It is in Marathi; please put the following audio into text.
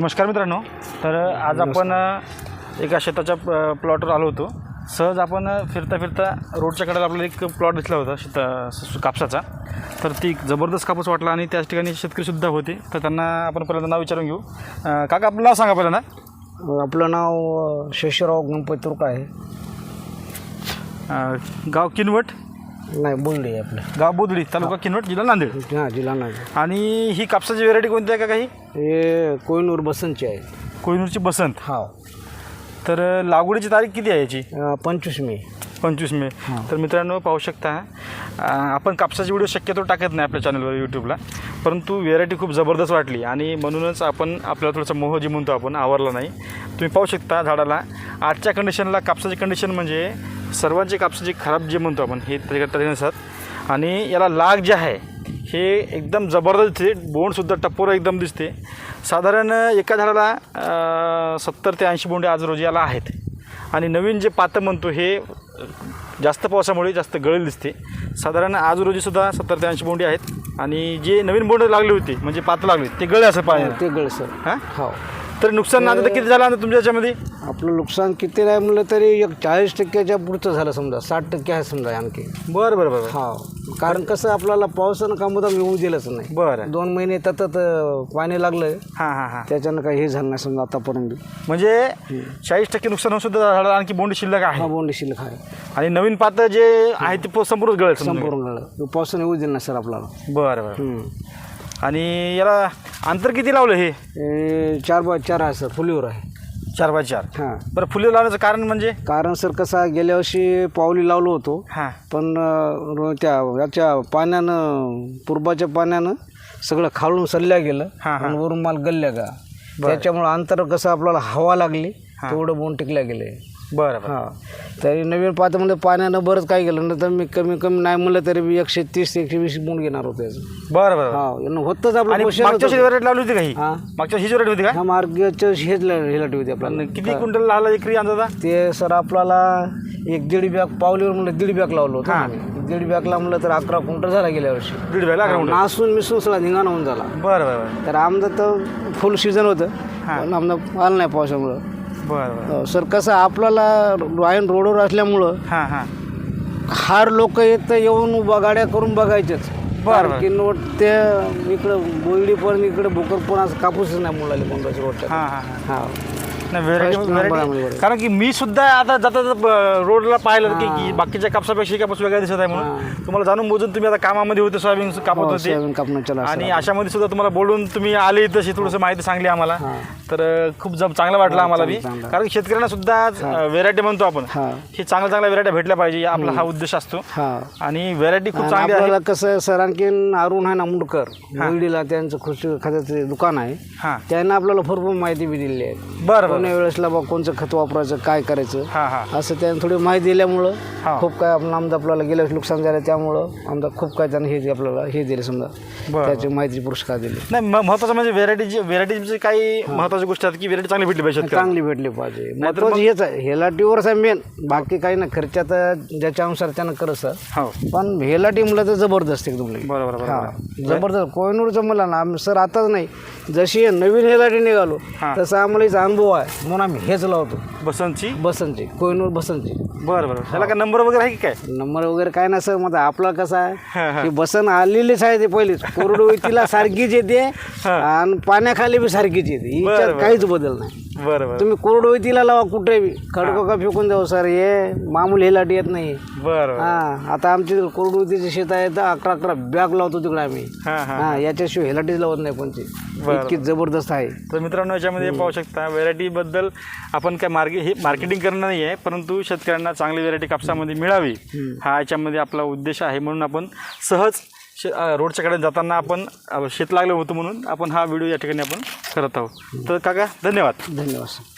नमस्कार मित्रांनो. तर आज आपण एका शेताच्या प- प्लॉटवर आलो होतो. सहज आपण फिरता फिरता रोडच्या कडेला आपल्याला एक प्लॉट दिसला होता शेता स- कापसाचा. तर ती जबरदस्त कापूस वाटला आणि त्याच ठिकाणी शेतकरीसुद्धा होते. तर त्यांना आपण पहिल्यांदा नाव विचारून घेऊ. अ, काका आपलं नाव सांगा पहिल्यांदा. आपलं नाव अ, शेषराव गणपती तुर्क आहे. अ, गाव किनवट. नाही बोलडी आपलं. गाव बोदडी तालुका किनवट जिल्हा नांदेड. हां जिल्हा नाही आणि ही कापसाची व्हेरायटी कोणती आहे का काही? हे कोहिनूर बसंतची आहे. कोहिनूरची बसंत. हा. तर लागवडीची तारीख किती आहे याची? पंचवीस मे. पंचवीस मे. तर मित्रांनो पाहू शकता. अं, आपण कापसाचे व्हिडिओ शक्यतो टाकत नाही आपल्या चॅनलवर यूट्यूबला परंतु व्हेरायटी खूप जबरदस्त वाटली. आणि म्हणूनच आपण आपल्याला थोडंसं मोह जी म्हणतो आपण आवरला नाही. तुम्ही पाहू शकता झाडाला. आजच्या कंडिशनला कापसाची कंडिशन म्हणजे सर्वांचे कापसाची खराब जे म्हणतो आपण हे त्याच्याकडे नसतात. आणि याला लाग जे आहे हे एकदम जबरदस्त दिसते बोंडसुद्धा टप्पोर एकदम दिसते. साधारण एका झाडाला सत्तर ते ऐंशी बोंडे आज रोजी याला आहेत. आणि नवीन जे पातं म्हणतो हे जास्त पावसामुळे जास्त गळेल दिसते. साधारण आज रोजीसुद्धा सत्तर ते ऐंशी बोंडे आहेत. आणि जे नवीन बोंड लागली होती म्हणजे पातं लागली ते गळे असं पाहिजे ते गळ सर. हां? हो. तर नुकसान आता किती झालं आता तुमच्या याच्यामध्ये? आपलं नुकसान किती नाही म्हणलं तरी एक चाळीस टक्क्याच्या पुढचं झालं समजा साठ टक्के आहे समजा आणखी. बरं बरं बरं हा. कारण कसं आपल्याला पावसानं का मुद्दाम येऊ दिलंच नाही. बरं. दोन महिने ततत पाणी लागलं हां हां हां. त्याच्यानं काही हे झालं नाही समजा आतापर्यंत. म्हणजे चाळीस टक्के नुकसान होऊन सुद्धा झालं आणखी बोंड शिल्लक हा आहे बोंडी शिल्लक आहे. आणि नवीन पातं जे आहे ते प- संपूर्ण गळेल. संपूर्ण गळलं. पावसानं येऊ दिलं नाही सर आपल्याला. बरं बरं. हम्म. आणि याला अंतर किती लावलं हे? हे चार बाय चार आहे सर फुलीवर आहे. चार बाय चार. हां. बरं फुले लावण्याचं कारण म्हणजे? कारण सर कसं आहे, गेल्या वर्षी पावली लावलो होतो. हां. पण अं, रो- त्या याच्या पाण्यानं पूर्वाच्या पाण्यानं सगळं खालून सल्ल्या गेलं हां, हां. आणि वरून माल गल्ल्या का त्याच्यामुळं अंतर कसं आपल्याला हवा लागली तेवढं बोंड टिकल्या गेले. बरं बरं. हां. तरी नवीन पात्रामध्ये पाण्यानं बरंच काय गेलं नाही तर मी कमी कमी नाही म्हणलं तरी मी एकशे तीस एकशे वीस बोंड घेणार होतो याचं. बरं बरं हा यानं होतंच आपलं आणि पोषण मागच्या होतं. वर्षी लावली होती काही हां? मागच्या हीच व्हरायटी होती का? हा मार्गाचं हेच हेला ठेवते आपल्याला. आणि किती क्विंटल लागला एकरी अंदाजा? ते सर आपल्याला एक दीड बॅग पावलीवर म्हणलं दीड बॅग लावलं होतं. आम्ही. दीड बॅगला म्हणलं तर अकरा क्विंटल झाला गेल्या वर्षी. दीड लागला म्हणून. नासून मिसून सगळा धिंगाणा होऊन झाला. बरं बरं बरं. तर आमचं तर फुल सीझन होतं. पण आमचं आलं नाही पावसामुळं. बरं सर कसं आपल्याला आयन रोडवर असल्यामुळं हां हां. हार लोक येत येऊन गाड्या करून बघायचेच बरं. की नोट ते इकडं बोलडीपर्यंत इकडं भोकर पण असं कापूसच नाही मुलाले कोणत्याच रोडच्या. हां हां हां. हा. कारण की मी सुद्धा आता जाता जाता रोडला पाहिलं की की बाकीच्या कापसापेक्षा ही कापूस वेगळा दिसत आहे म्हणून. तुम्हाला जाणून मोजून तुम्ही आता कामामध्ये होते सोयाबीन कापत होते. आणि अशामध्ये सुद्धा तुम्हाला बोलून तुम्ही आले तशी थोडंसं माहिती सांगली आम्हाला. तर खूप जम चांगलं वाटलं आम्हाला बी. चांगलं. कारण शेतकऱ्यांना सुद्धा व्हेरायटी म्हणतो आपण. हा. हे चांगल्या चांगल्या व्हेरायटी भेटल्या पाहिजे आपला हा उद्देश असतो. हा. आणि व्हेरायटी खूप आणि चांगली आहे. आपल्याला कसं सर आणखीन अरुण आहे ना मुंडकर. मुंडीला त्यांचं खुशी खताचं दुकान आहे. हां. त्यांना आपल्याला भरपूर माहिती बी दिली आहे. बरं बरं. कोण्या वेळेसला बा कोणचं खत वापरायचं काय करायचं हां हां. असं त्यांनी थोडी माहिती दिल्यामुळं हा. खूप काय आपलं आमचं आपल्याला गेल्या वर्षी नुकसान झालं त्यामुळं आमचा खूप काय त्यांनी हे आपल्याला हे दिले समजा. बरं त्याची माहिती पुरस्कार दिले. नाही महत्वाचं म्हणजे व्हेरायटीची व्हेरायटीची काही महत्वाची गोष्ट आहेत की व्हेरायटी चांगली भेटली पाहिजे. चांगली भेटली पाहिजे. महत्वाचं हेच आहे. हेलाटीवरच आहे मेन बाकी काही ना खर्चात ज्याच्या अनुसार त्यानं करत सर हो. पण हेलाटी म्हणलं तर जबरदस्त एकदम लई. बरोबर बरोबर हा. जबरदस्त. कोयनूरचं मला ना आम्ही सर आताच नाही. जशी हे नवीन हेलाटी निघालो हा. तसा आम्हाला हिचा अनुभव आहे. म्हणून आम्ही हेच लावतो. बसंतची? बसंतची. कोयनूर बसंतची. बरं बरं. त्याला काय नंबर वगैरे आहे की काय? नंबर वगैरे काय ना सर मग आपला कसं हा, आहे. की बसन आलेलीच आहे ते पहिलीच. कोरडू तिला सारखीच येते आणि पाण्याखाली बी सारखीच येते. हिच्यात बरं. काहीच बदल नाही. बरं बरं. तुम्ही कोरडू तिला लावा कुठे बी. खडको का फेकून जाऊ सर? हे मामूल हेलाटी येत नाही. बरं हा. आता आमची कोरडू शेत आहे तर अकरा अकरा बॅग लावतो तिकडे आम्ही. हां हां. हा याच्याशिवाय हेलाटीच लावत नाही पण ते इतकी जबरदस्त आहे. तर मित्रांनो याच्यामध्ये पाहू शकता व्हेरायटीबद्दल आपण काय मार्के हे मार्केटिंग करणं नाही आहे परंतु शेतकऱ्यांना चांगली व्हेरायटी कापसामध्ये मिळावी. हा याच्यामध्ये आपला उद्देश आहे म्हणून आपण सहज शे अ, रोडच्या कडे जाताना आपण शेत लागलं होतं म्हणून आपण हा व्हिडिओ या ठिकाणी आपण करत आहोत. तर काका धन्यवाद. धन्यवाद